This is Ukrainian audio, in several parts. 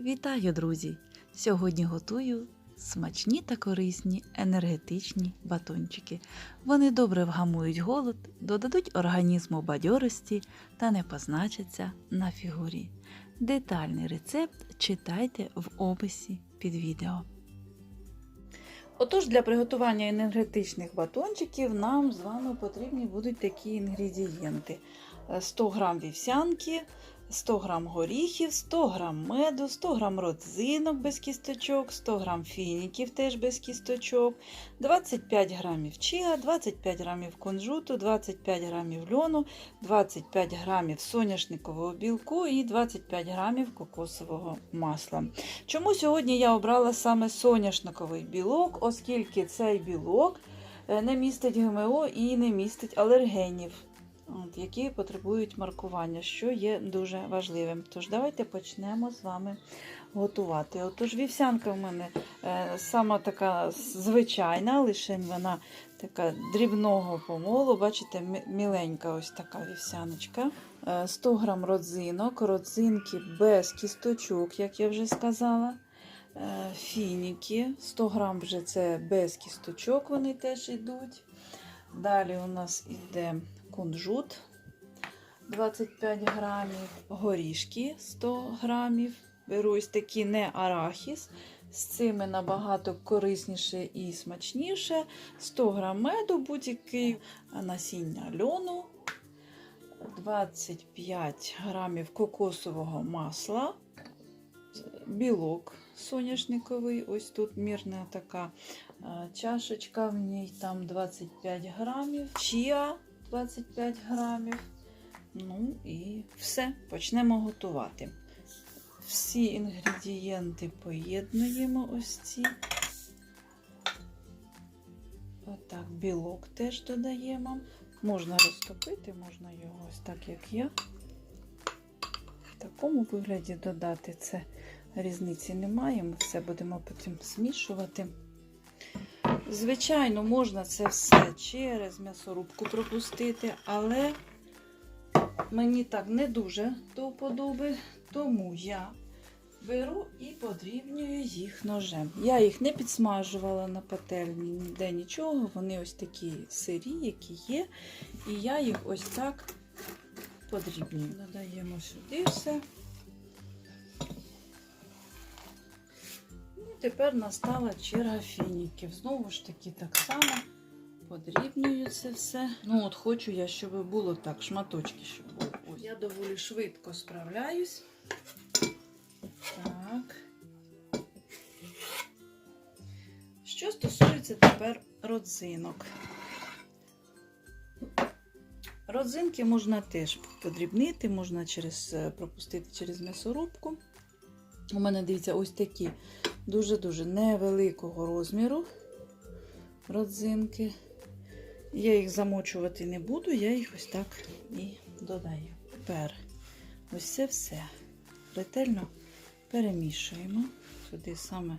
Вітаю, друзі! Сьогодні готую смачні та корисні енергетичні батончики. Вони добре вгамують голод, додадуть організму бадьорості та не позначаться на фігурі. Детальний рецепт читайте в описі під відео. Отож, для приготування енергетичних батончиків нам з вами потрібні будуть такі інгредієнти: Е, 100 г вівсянки, 100 г горіхів, 100 г меду, 100 г родзинок без кісточок, 100 г фініків теж без кісточок, 25 г чиа, 25 г кунжуту, 25 г льону, 25 г соняшникового білку і 25 г кокосового масла. Чому сьогодні я обрала саме соняшниковий білок, оскільки цей білок е, не містить ГМО і не містить алергенів, от, які потребують маркування, що є дуже важливим. Тож давайте почнемо з вами готувати. Отож, вівсянка в мене е, сама така звичайна, лише вона така дрібного помолу. Бачите, міленька ось така вівсяночка. Е, 100 грам родзинок, родзинки без кісточок, як я вже сказала. Е, Фініки, 100 грам вже це без кісточок, вони теж йдуть. Далі у нас йде кунжут 25 грамів, горішки 100 грамів. Беру ось такі не арахіс. З цими набагато корисніше і смачніше. 100 грам меду будь-який, насіння льону, 25 грамів кокосового масла, білок соняшниковий. Ось тут мірна така е, чашечка, в ній там 25 грамів, чіа 25 грамів. Ну і все, почнемо готувати. Всі інгредієнти поєднуємо ось ці. Отак, білок теж додаємо. Можна розтопити, можна його ось так, як я. В такому вигляді додати це різниці немає. Ми все будемо потім змішувати. Звичайно, можна це все через м'ясорубку пропустити, але мені так не дуже до вподоби, тому я беру і подрібнюю їх ножем. Я їх не підсмажувала на пательні, ніде нічого. Вони ось такі сирі, які є. І я їх ось так подрібнюю. Додаємо сюди все. Тепер настала черга фініків. Знову ж таки, так само подрібнюю це все. Ну, от хочу я, щоб було так, шматочки, щоб було. Ось. Я доволі швидко справляюсь. Так. Що стосується тепер родзинок. Родзинки можна теж подрібнити, можна через, е, пропустити через м'ясорубку. У мене, дивіться, ось такі дуже-дуже невеликого розміру родзинки. Я їх замочувати не буду, я їх ось так і додаю. Тепер ось це все ретельно перемішуємо. Сюди саме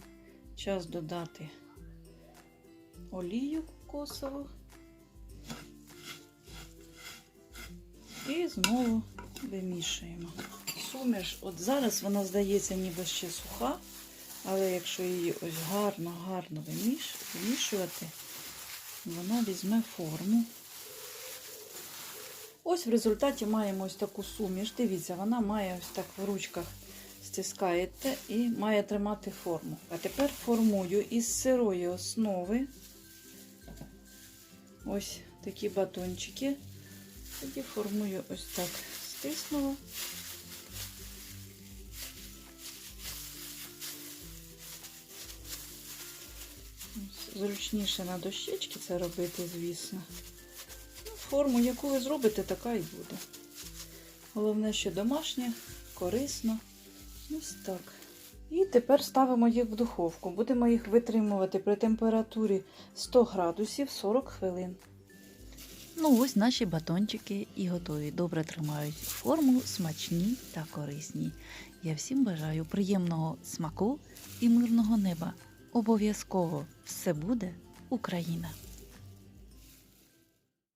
час додати олію кокосову. І знову вимішуємо. Суміш, от зараз вона здається ніби ще суха, але якщо її ось гарно-гарно виміш, вимішувати, вона візьме форму. Ось в результаті маємо ось таку суміш. Дивіться, вона має ось так в ручках стискаєте і має тримати форму. А тепер формую із сирої основи ось такі батончики. Тоді формую ось так стиснула. Зручніше на дощечки це робити, звісно. Ну, Форму, яку ви зробите, така і буде. Головне, що домашнє, корисно. Ось так. І тепер ставимо їх в духовку. Будемо їх витримувати при температурі 100 градусів 40 хвилин. Ну, ось наші батончики і готові. Добре тримають форму, смачні та корисні. Я всім бажаю приємного смаку і мирного неба. Обов'язково все буде Україна!